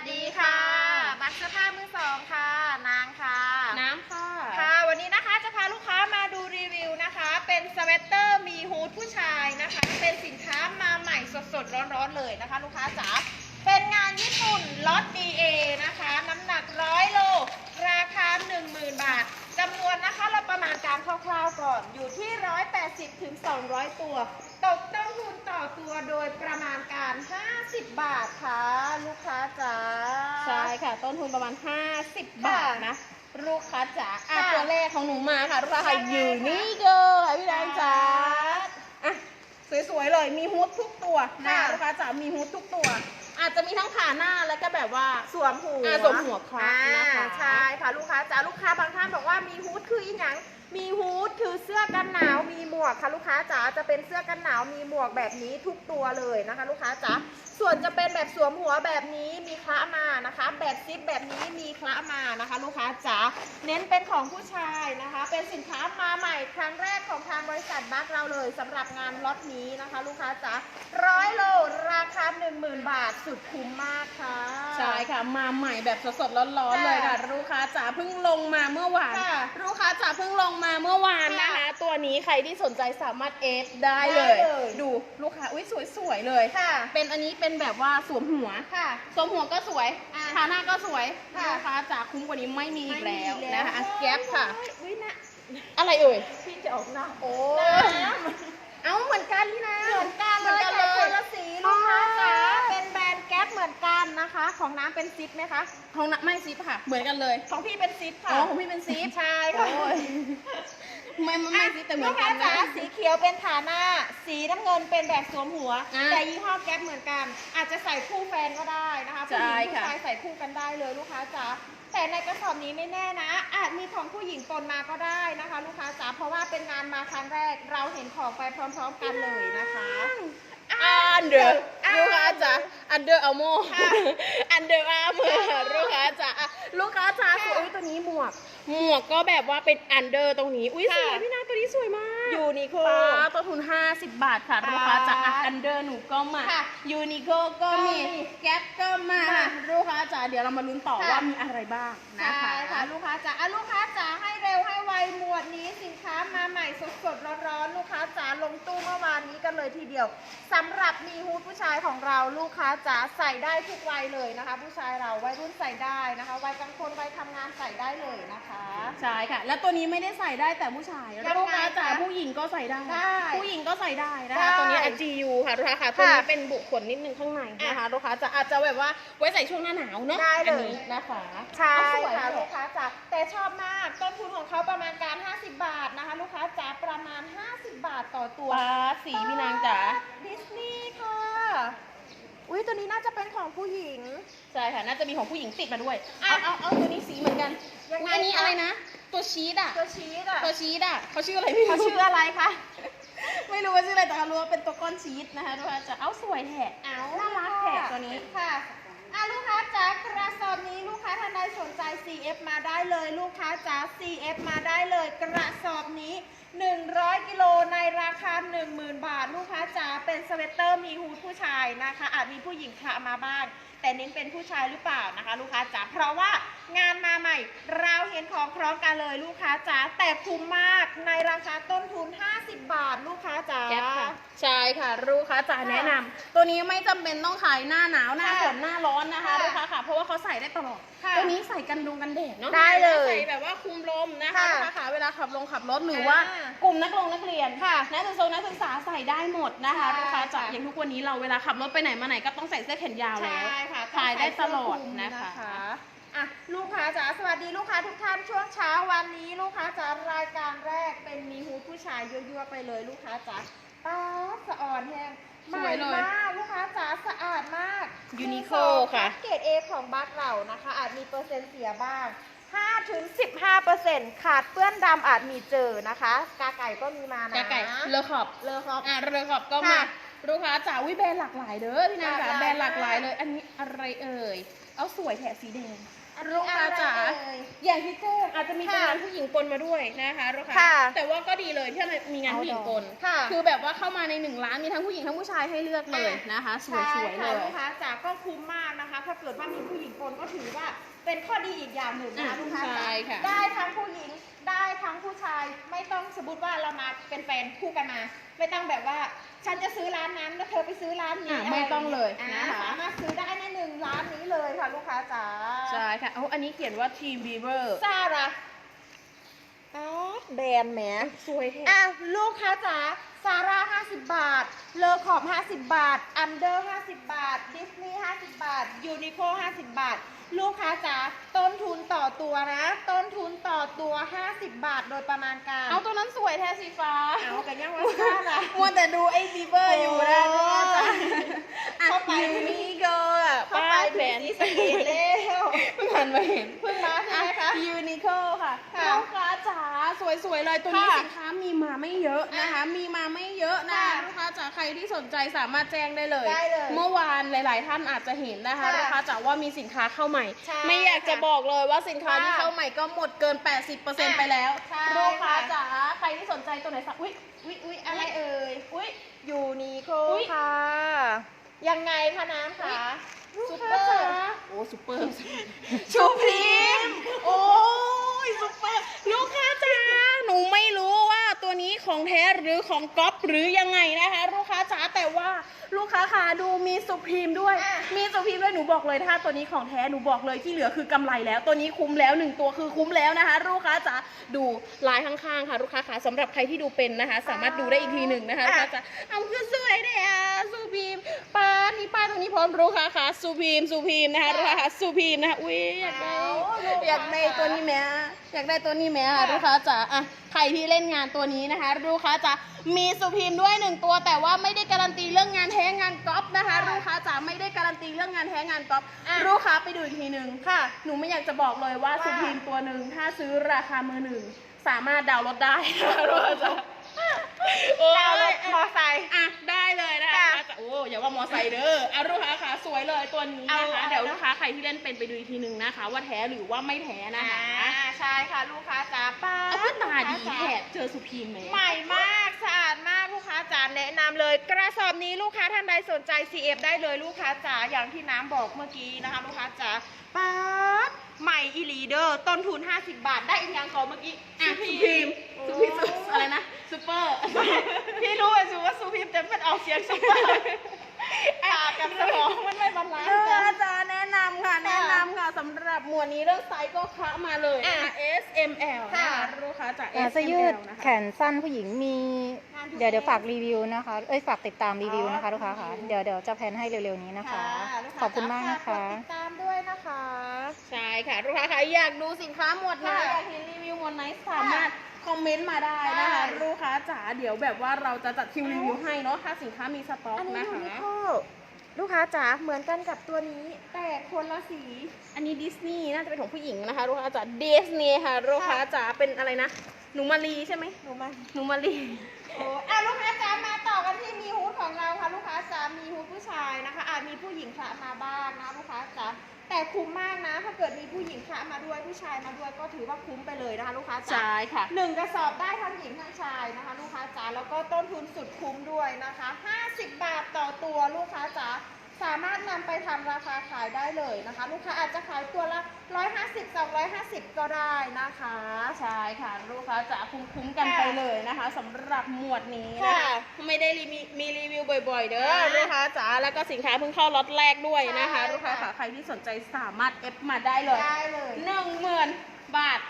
สดีค่ะบักเสื้อผ้ามือสองค่ะ นางค่ะ น้ำค่ะ ค่ะ วันนี้นะคะจะพาลูกค้ามาดูรีวิวนะคะ เป็นสเวตเตอร์มีฮูดผู้ชายนะคะ เป็นสินค้ามาใหม่สดๆ ร้อนๆเลยนะคะ ลูกค้าจ๋า เป็นงานญี่ปุ่นล็อต DA นะคะ น้ำหนักร้อยโล ราคา 10,000 บาทจำนวนนะคะเราประมาณการคร่าวๆก่อน อยู่ที่ 180ถึง200 ตัวต กต้นทุนต่อตัวโดยประมาณการ 50 บาทค่ะ ลูกค้าจ๋า ใช่ค่ะ ต้นทุนประมาณ 50 บาทนะ ลูกค้าจ๋าอะค่ะตัวแรกของหนูมาค่ะลูกค้าค่ะยังไงอยู่คะนี่เกิค่ะพี่แดงจ๋าอะสวยๆเลยมีฮูดทุกตัวนะค่ะ ลูกค้าจ๋ามีฮูดทุกตัว อาจจะมีทั้งขาหน้าแล้วก็แบบว่า สวมหัวอ่าสวมหัวครับนะคะ อ่าใช่ค่ะลูกค้าจ๋าลูกค้าบางท่านบอกว่ามีฮูดคืออีหยัง มีฮูดคือเสื้อกันหนาวมีหมวกค่ะลูกค้าจ๋าจะเป็นเสื้อกันหนาวมีหมวกแบบนี้ทุกตัวเลยนะคะ ลูกค้าจ๋าส่วนจะเป็นแบบสวมหัวแบบนี้มีคละมานะคะ แบบซิปแบบนี้มีคละมานะคะ ลูกค้าจ๋าเน้นเป็นของผู้ชายนะคะ เป็นสินค้ามาใหม่ครั้งแรกของทางบริษัทบัคเราเลยสำหรับงานล็อตนี้นะคะ ลูกค้าจ๋าร้อยโลราคา10,000 บาทสุดคุ้มมากค่ะใช่ค่ะมาใหม่แบบสดๆร้อนๆค่ะเลยค่ะ ลูกค้าจ๋าเพิ่งลงมาเมื่อวานค่ะลูกค้าจ๋าเพิ่งลงมาเมื่อวานนะคะค่ะตัวนี้ใครที่สนใจสามารถเอฟได้เลย ได้เลยดูลูกค้าอุ้ยสวยๆเลยค่ะ เป็นอันนี้เป็นแบบว่าสวมหัวค่ะ สวมหัวก็สวยอะขาหน้าก็สวยค่ะ ลูกค้าจ๋าคุ้มกว่านี้ไม่มีอีกแล้วไม่มีนะคะแก๊ปค่ะอุ้ยนะอะไรเอ่ยพี่จะออกหน้าโอ้ น้เอ้าเหมือนกันที่นะำเหมือนกันเลยหมือแต่คนละยสีลูกค้าจ๋า เหมือนกันนะคะ ของน้ำเป็นซิปไหมคะของนักไม่ซิปค่ะ เหมือนกันเลยของพี่เป็นซิปค่ะอ๋อของพี่เป็นซิปใช่ค่ะโอ้ยไม่ไม่ไม่ซิปแต่เหมืลูอนกกัค้านจ๋านะสีเขียวเป็นฐาหน้า สีน้ำเงินเป็นแบบสวมหัวอะแต่ยี่ห้อแก๊ปเหมือนกัน อาจจะใส่คู่แฟนก็ได้นะคะผู้หญิงใช่ผู้ค่ะชายใส่คู่กันได้เลยลูกค้าจ๋าแต่ในกระสอบนี้ไม่แน่นะ อาจมีของผู้หญิงปนมาก็ได้นะคะ ลูกค้าจ๋าเพราะว่าเป็นงานมาครั้งแรก เราเห็นของไปพร้อม ๆ กันเลยนะคะอันเดอร์อะ ลูกค้าจ๋าอันเดอร์เอาโมค่ะอันเดอร์อาร์มลูกค้าจ๋าอะลูกค้าจ๋าสวยอุ๊ยตัวนี้หมวก หมวกก็แบบว่าเป็นอันเดอร์ตรงนี้ อุ้ยสค่ะ วยพี่นาตัวนี้สวยมากยูนิโค ป้าต้นทุน 50 บาทค่ะค่ะลูกค้าจ๋าอันเดอร์หนูก็มาค่ะยูนิโคก็มี ก็มีแก๊ปก็มาค่ะลูกค้าจ๋าเดี๋ยวเรามาลุ้นต่อค่ะ ว่ามีอะไรบ้างนะใช่คะ ค่ะลูกค้าจ๋าอะลูกค้าจ๋าให้เร็วให้ไวหมวดนี้สินค้ามาใหม่สดๆร้อนๆลูกค้าจ๋าลงตู้เมื่อวานนี้กันเลยทีเดียวสำหรับมีฮูดผู้ชายของเราลูกค้าจ๋าใส่ได้ทุกวัยเลยนะคะ ผู้ชายเราวัยรุ่นใส่ได้นะคะวัยกลางคนวัยทำงานใส่ได้เลยนะคะ ใช่ค่ะ แล้วตัวนี้ไม่ได้ใส่ได้แต่ผู้ชายยังไงลูกค้าจ๋าคะผู้หญิงก็ใส่ได้ ได้ผู้หญิงก็ใส่ได้นะได้คะตัวนี้ GU ค่ะลูกค้าค่ะตัวนี้ค่ะเป็นบุขนนิดนึงข้างในนะคะอะลูกค้าจะอาจจะแบบว่าไว้ใส่ช่วงหน้าหนาวเนาะได้เลย อันนี้นะคะใช่เอาสวยค่ะเลยลูกค้าจ๋าแต่ชอบมากต้นทุนของเขาประมาณการ 50 บาทนะคะ ลูกค้าจ๋าประมาณ 50 บาทต่อตัวฟ้าสีพี่นางจ๋าดิสนีย์ค่ะ อุ้ยตัวนี้น่าจะเป็นของผู้หญิง ใช่ค่ะน่าจะมีของผู้หญิงติดมาด้วยอะเอาเอาเอาตัวนี้สีเหมือนกันยังไงอุ๊ยอันนี้คะ อะไรนะ ตัวชีสอะตัวชีสอะตัวชีสอะเขาชื่ออะไรไม่รู้เขาชื่ออะไรคะ ไม่รู้ว่าชื่ออะไรแต่เขารู้ว่าเป็นตัวก้อนชีสนะคะลูกค้าจะเอาสวยแท้เอาน่ารักแท้ตัวนี้ ค่ะอะลูกค้าจ๋ากระสอบนี้ลูกค้าท่า นใดสนใจ CF มาได้เลยลูกค้าจ๋า CF มาได้เลย กระสอบนี้ 100 กิโลในราคา 10,000 บาท ลูกค้าจ๋าเป็นสเวตเตอร์มีฮูดผู้ชายนะคะ อาจมีผู้หญิงคละมาบ้าง แต่เน้นเป็นผู้ชายหรือเปล่านะคะ ลูกค้าจ๋าเพราะว่า งานมาใหม่ เราเห็นของพร้อมกันเลยลูกค้าจ๋าแต่คุ้มมากในราคาต้นทุน 50 บาทลูกค้าจ๋า แก๊ปค่ะใช่ค่ะลูกค้าจ๋าแนะนำตัวนี้ไม่จำเป็นต้องขายหน้าหนาวหน้าค่ะฝนหน้าร้อนนะคะค่ะลูกค้าค่ะเพราะว่าเขาใส่ได้ตลอดค่ะตัวนี้ใส่กันดงกันแดดเนาะได้เลยใส่แบบว่าคุมลมนะคะค่ะลูกค้าค่ะเวลาขับลงขับรถหรือค่ะว่ากลุ่มนักลงนักเรียนค่ะนักศึกษานักศึกษาใส่ได้หมดนะคะใช่ลูกค้าจ๋าค่ะ อย่างทุกวันนี้เราเวลาขับรถไปไหนมาไหนก็ต้องใส่เสื้อแขนยาวแล้ว ใช่ค่ะขายได้ตลอดงใส่เสื้คลุมนะคะ อะลูกค้าจ๋าสวัสดีลูกค้าทุกท่านช่วงเช้าวันนี้ ลูกค้าจ๋ารายการแรกเป็นมีฮูดผู้ชายยั่วๆไปเลยลูกค้าจ๋าป้าดสะอ่อนแห้งใหสม่วยเลยมากลูกค้าจ๋าสะอาดมาก Uniqlo ค่ะเกรดเอของบัคเรานะคะ อาจมีเปอร์เซ็นต์เสียบ้าง5ถึง15เปอร์เซ็นต์ขาดเปื้อนดำอาจมีเจอนะคะ กาไก่ก็มีมานะกาไก่เลอขอบเลอครับอะเรือขอบก็มาค่ะ ลูกค้าจ๋าวิแบรนด์หลากหลายเด้อพี่นางจ๋าหลากหลายแบรนด์หลากหลายเลย อันนี้อะไรเอ่ย เอาสวยแถะสีแดงอันลูนี้กค้าจ๋าอะไรเอ่ยอย่างที่แจ้งอาจจะมีค่ะงานผู้หญิงปนมาด้วยนะคะลูกค้าค่ะแต่ว่าก็ดีเลยที่มีงานผู้หญิงปนค่ะคือแบบว่าเข้ามาในหนึ่งร้านมีทั้งผู้หญิงทั้งผู้ชายให้เลือกเลยนะคะ สวยๆเลใช่ค่ะยลูกค้าจ๋าก็คุ้มมากนะคะ ถ้าเกิดว่ามีผู้หญิงปนก็ถือว่าเป็นข้อดีอีกอย่างหนึ่งนะคะอะลูกค้าจ๋าใช่ค่ะได้ทั้งผู้หญิงได้ทั้งผู้ชายไม่ต้อง สมมติว่าเรามาเป็นแฟนคู่กันมา ไม่ต้องแบบว่าฉันจะซื้อร้านนั้นแล้วเธอไปซื้อร้านนี้อะไม่ต้องเลยอ่านะคะ สามารถซื้อได้ในหนึ่งร้านนี้เลยค่ะลูกค้าจ๋าใช่ค่ะโอ้อันนี้เขียนว่าทีมบีเวอร์ซาร่าอ๋อแบรนด์แหม สวยแท้อะลูกค้าจ๋า ซาร่า50 บาท เลอขอบ 50 บาท อันเดอร์ 50 บาท ดิสนีย์ 50 บาท ยูนิโค50 บาท ลูกค้าจ๋า ต้นทุนต่อตัวนะ ต้นทุนต่อตัว 50 บาทโดยประมาณการ เอาตัวนั้นสวยแท้สีฟ้า เอากันยังว่าซาร่ามัวแต่ดูไอ้บีเวอร์อยู่นะโอ้ก็จะเข้าไปยูนิโกอะเข้าไปป้ายถึแบงนสีสะเกตแล้วเพิ่งหันมาเห็น เพิ่งมาใช่ไหมคะยูนิโคค่ะค่ะลูกค้า จ๋าสวยๆเลยตัวนี้ค่ะสินค้ามีมาไม่เยอะนะคะ มีมาไม่เยอะนะค่ะลูกค้าจ๋าใครที่สนใจสามารถแจ้งได้เลย ได้เลยเมื่อวานหลาย ๆ ท่านอาจจะเห็นนะคะค่ะลูกค้าจ๋าว่ามีสินค้าเข้าใหม่ ใช่ไม่อยากจะค่ะบอกเลยว่าสินค้าที่ค่ะเข้าใหม่ก็หมดเกิน 80%ไปแล้วใช่ลูกค้าค่ะ จ๋าใครที่สนใจตัวไหนสักอุ้ยอุ้ยอุ้ยอะอะไรไรเอ่ยอุ้ยยูนิโคอุ๊ย ค่ะ ยังไงคะน้ำคะอุ๊ยซูเปอร์โอ้ซูเปอร์ ชูพรีมโอ้ยซูเปอร์ลูกค้าจ๋าหนูไม่รู้ว่าตัวนี้ของแท้หรือของ ก๊อปหรือยังไงนะคะ ลูกค้าจ๋าแต่ว่าลูกค้าขาดูมีสุพรีมด้วยอะมีสุพรีมด้วยหนูบอกเลยถ้าตัวนี้ของแท้หนูบอกเลยที่เหลือคือกำไรแล้ว ตัวนี้คุ้มแล้วหนึ่งตัวคือคุ้มแล้วนะคะ ลูกค้าจ๋าดูลายข้างๆค่ะ ลูกค้าขาสำหรับใครที่ดูเป็นนะคะ สามารถดูได้อีกทีหนึ่งนะคะลูกค้าจ๋าเอาคือสวยเลยอะสุพรีมป้านี่ป้าตรงนี้พร้อมลูกค้าขาสุพรีมสุพรีมนะคะลูกค้าขาสุพรีมนะคะอุ้ยอยากได้อยากได้ตัวนี้แหม่ อยากได้ตัวนี้แหม่ค่ะ ลูกค้าจ๋าอะใครที่เล่นงานตัวนี้นะคะ ลูกค้าจ๋ามีสุพรีมด้วยหนึ่งตัว แต่ว่าไม่ได้การันตีเรื่องงานแท้งานก๊อปนะคะ ลูกค้าจ๋าไม่ได้การันตีเรื่องงานแท้งานก๊อปอะ ลูกค้าไปดูอีกทีหนึ่ง ค่ะ หนูไม่อยากจะบอกเลยว่าว่า สุพรีมตัวหนึ่งถ้าซื้อราคามือหนึ่ง สามารถดาวน์รถได้นะคะลูกค้าจ๋าโอ้ดาวรยถมอไซค์ อะได้เลยนะคะค่ะลูกค้าจ๋าโอ้อย่าว่ามอไซค์เด้ออะลูกค้าขาสวยเลยตัวนี้นะคะ เอา เดี๋ยวลูกค้าใครที่เล่นเป็นไปดูอีกทีหนึ่งนะคะ ว่าแท้หรือว่าไม่แท้นะอ่า คะใช่ค่ะลูกค้าจ๋าป้าเอาเพื่อตาดีลูกค้แท้จ๋าเจอสุพีมไหมใหม่มากสะอาดมากลูกค้าจ๋าแนะนำเลย กระสอบนี้ลูกค้าท่านใดสนใจ CF ได้เลยลูกค้าจ๋าอย่างที่น้ำบอกเมื่อกี้นะคะ ลูกค้าจ๋าป๊าดใหม่อีหลีเดอร์ต้นทุน 50 บาท ได้อีกอย่างก่อนเมื่อกี้อะสุสุพีพีมโอ้สุพีมสุอะไรนะซูเปอร์พี่รู้ว่าสูว่าสุพีมแต่มันออกเสียงสุเปอร์ปากกับสมองมันไม่บาลานลูซ์กกัค้านจ๋าแนะ นำค่ะ แนะนำค่ะสำหรับหมวดนี้เรื่องไซส์ก็คะมาเลยนะคะอะ S M L นะคะค่ะลูกค้าจ๋าอ่า S เสื้อ M ยืด L นะแขคะนสั้นผู้หญิงมีงานทุกเดี๋ยวเดี๋ยวเส้นฝากรีวิวนะคะ เอ้ยฝากติดตามรีวิวนะคะอ๋อลูกค้าค่ะ เดี๋ยวเดี๋ยวจะแพลนให้เร็วๆนี้นะคะ ลูกขอบคุณมากนะคะฝกดติดตามด้วยนะคะ ใช่ค่ะลูกค้าค่ะอยากดูสินค้าหมวดไหนค่ะอยากเห็นรีวิวหมวดไหนสามารถคอมเมนต์มาได้นะคะใช่ลูกค้าจ๋าเดี๋ยวแบบว่าเราจะจัดคิวรีวิวให้เนาะถ้าสินค้ามีสต็อกอันนี้นะยูคะนิโค ลูกค้าจ๋าเหมือนกันกับตัวนี้ แต่คนละสี อันนี้ดิสนีย์น่าจะเป็นของผู้หญิงนะคะลูกค้าจ๋าดิสนีย์ค่ะลูกค้าจ๋าเป็นอะไรนะ หนูมารีใช่ไหมหนูมาหนูมารี โอ้อะลูกค้าจ๋ามาต่อกันที่มีฮูดของเราค่ะ ลูกค้าจ๋ามีฮูดผู้ชายนะคะอาจมีผู้หญิงคละมาบ้างนะลูกค้าจ๋าแต่คุ้มมากนะ ถ้าเกิดมีผู้หญิงคละมาด้วยผู้ชายมาด้วยก็ถือว่าคุ้มไปเลยนะคะลูกค้าจ๋าใช่ค่ะหนึ่งกระสอบได้ทั้งหญิงทั้งชายนะคะ ลูกค้าจ๋าแล้วก็ต้นทุนสุดคุ้มด้วยนะคะ 50 บาทต่อตัวลูกค้าจ๋า สามารถนำไปทำราคาขายได้เลยนะคะ ลูกค้าอาจจะขายตัวละ 150 250 ก็ได้นะคะ ใช่ค่ะลูกค้าจ๋าคุ้มๆกันค่ะไปเลยนะคะสำหรับหมวดนี้นะค่ะคะไม่ได้รีมีมีรีวิวบ่อยๆ เด้อค่ะลูกค้าจ๋าแล้วก็สินค้าเพิ่งเข้าล็อตแรกด้วยนะคะใช่ลูกค้าค่ะค่ะใครที่สนใจสามารถเอฟมาได้เลยได้เลยหนึ่งหมื่นบาทใช่เท่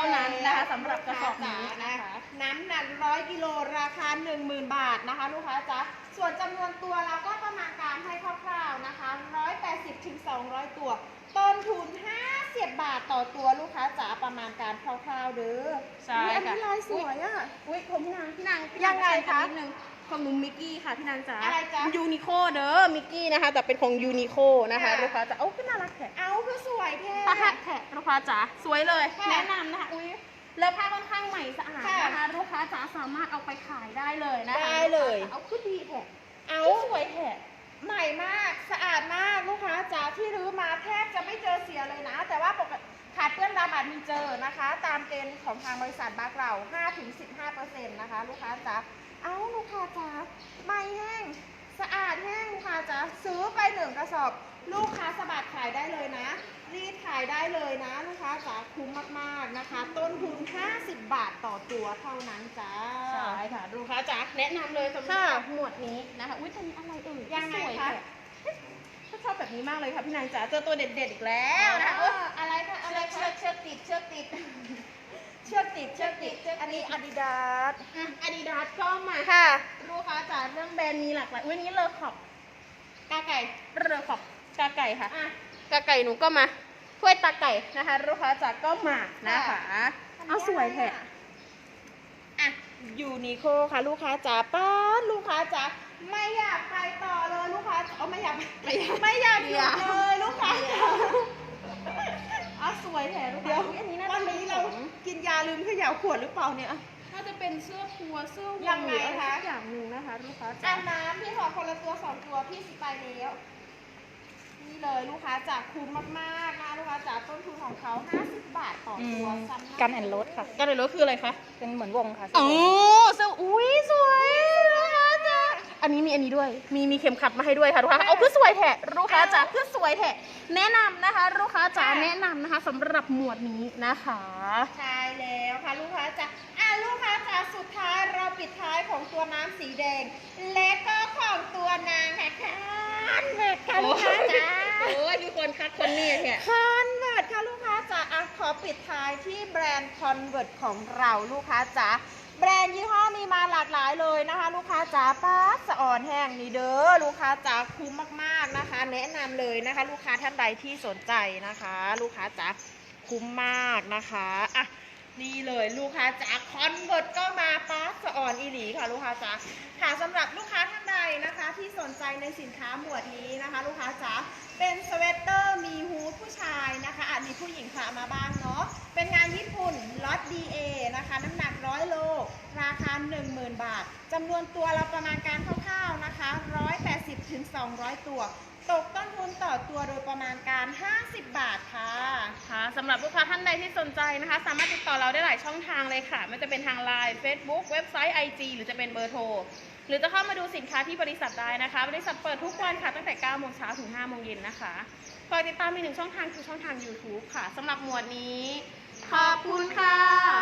านั้นนะคะแล้วสำหรับกระสอบนี้นะคะ น้ำหนักร้อยกิโลราคา 10,000 บาทนะคะ ลูกค้าจ๊ะส่วนจำนวนตัวเราก็ประมาณการให้คร่าวๆนะคะ 180ถึง200 ตัว ต้นทุน 50 บาทต่อตัวลูกค้าจ๋าประมาณการคร่าวๆเด้อใช่อุ๊ยอันค่ะนี้ลายสวยอะอุ้ยผมพี่นางพี่นางพี่ยังไงคะนิดนึง ของหนูมิกกี้ค่ะพี่นางจ๋าอะไรจ๊ะยูนิโคเด้อมิกกี้นะคะ แต่เป็นของยูนิโคนะคะค่ะ ลูกค้าจ๋าโอ้ก็น่ารักแท้เอาคือสวยแท้ผ้าแขกแขกลูกค้าจ๋าสวยเลย ค่ะแนะนำนะคะอุ้ยแล้วผ้าค่อนข้างใหม่สะอาดค่ะนะคะลูกค้าจ๋าสามารถเอาไปขายได้เลยนะคะได้เลย เอาขึ้นดีแท้เอาสวยแท้ ใหม่มากสะอาดมากลูกค้าจ๋าที่รื้อมาแทบจะไม่เจอเสียเลยนะ แต่ว่าปกติขาดเปื้อนดำอาจมีเจอนะคะ ตามเกณฑ์ของทางบริษัทบักเรา 5-15%นะคะ ลูกค้าจ๋า เอาลูกค้าจ๋าใหม่แห้ง สะอาดแห้งลูกค้าจ๋าซื้อไปหนึ่งกระสอบ ลูกค้าสะบัดขายได้เลยนะ รีดขายได้เลยนะลูกค้าจ๋าคุ้มมากๆนะคะ ต้นทุน 50 บาทต่อตัวเท่านั้นจ้าใช่ค่ะลูกค้าจ๋าแนะนำเลยสำหรัค่ะบหมวดนี้นะคะอุ้ยตัวนี้อะไรเอ่ยยังไงสวคะถ้าชอบแบบนี้มากเลยค่ะพี่นางจ๋าเจอตัวเด็ดๆอีกแล้วแล้นะวเอ้ยอะไรคะอะไรเชือคะกเชือกติดเชือกติด เชือกติดเชือกติด อันนี้อาดิดาสอะอาดิดาสก็มาค่ะลูกค้าจ๋าเรื่องแบรนด์มีหลากหลายอุ้ยนี้เลอขอบกาไก่เลอขอบกาไก่ค่ะอะ กาไก่หนูก็มาถ้วยตาไก่นะคะลูกค้าจ๋าก็มานะคะ เอาสวยแท้อะยูนิโคค่ะ ลูกค้าจ๋าป้านลูกค้าจ๋าไม่อยากไปต่อเลยลูกค้าจ๋าเอาไม่อยากไม่อยากไม่อยากหเดี๋ยุยวดเลยลูกค้าจ๋าเอาสวยแท้ลูกเดี๋ค้ายวอุ๊ยอันนี้น่าวัจะนเป็นนี้ขเราอง กินยาลืมเขย่าขวดหรือเปล่าเนี่ย น่าจะเป็นเสื้อทัวร์เสื้อวยังงหไงรืออะไรคะสักอย่างหนึ่งนะคะลูกค้าอัจ๋านน้ำพี่ขอคนละตัวสองตัวพี่สิไปแล้ว นี่เลยลูกค้าจ๋าคุ้มมากๆนะลูกค้าจ๋าต้นทุนของเขา50 บาทต่ออืตัวมซ้ำหากันแอนรถค่ะกันเลยรถคืออะไรคะ เป็นเหมือนวงค่ะโอ้เสื้ออุ้ยสวยลูกค้าจ๋า อันนี้มีอันนี้ด้วย มีมีเข็มขัดมาให้ด้วยค่ะลูกค้าเอาเพื่อสวยแท้ลูกค้าจ๋าเพื่อสวยแท้แนะนำนะคะลูกค้าจ๋าแนะนำนะคะสำหรับหมวดนี้นะคะ ใช่แล้วค่ะลูกค้าจ๋าอะลูกค้าจ๋าสุดท้ายเราปิดท้ายของตัวน้ำสีแดง และก็ของตัวนางค่ะคันเวิร์ดค่ะลูกค้าจ๋าโอ้ยมีคนคัดคนนี้แท้คอนเวิร์ตค่ะลูกค้าจ๋าอะขอปิดท้ายที่แบรนด์คอนเวิร์ตของเราลูกค้าจ๋า แบรนด์ยี่ห้อมีมาหลากหลายเลยนะคะ ลูกค้าจ๋าป้าสะอ่อนแห้งนี่เด้อลูกค้าจ๋าคุ้มมากๆนะคะ แนะนำเลยนะคะ ลูกค้าท่านใดที่สนใจนะคะ ลูกค้าจ๋าคุ้มมากนะคะอะนี่เลยลูกค้าจ๋าคอนเวิร์ตก็มาป้าสะอ่อนอีหลีค่ะ ลูกค้าจ๋าค่ะสำหรับลูกค้าท่านใดนะคะ ที่สนใจในสินค้าหมวดนี้นะคะ ลูกค้าจ๋าเป็นสเวตเตอร์มีฮูดผู้ชายนะคะอาจมีผู้หญิงค่ะมาบ้าง นาะ เป็นงานญี่ปุ่นล็อต DA นะคะ น้ำหนัก100โล ราคา 10,000 บาทจำนวนตัวเราประมาณการคร่าวๆนะคะ 180ถึง200 ตัว ตกต้นทุนต่อตัวโดยประมาณการ 50 บาทค่ะค่ะสำหรับลูกค้าท่านใดที่สนใจนะคะ สามารถติดต่อเราได้หลายช่องทางเลยค่ะไม่ว่าจะเป็นทาง Line Facebook เว็บไซต์ IG หรือจะเป็นเบอร์โทรหรือจะเข้ามาดูสินค้าที่บริษัทได้นะคะ บริษัทเปิดทุกวันค่ะตั้งแต่9โมงเช้าถึง5โมงเย็นนะคะ ฝากติดตามมีหนึ่งช่องทางคือช่องทาง YouTube ค่ะสำหรับหมวดนี้ ขอบคุณค่ะ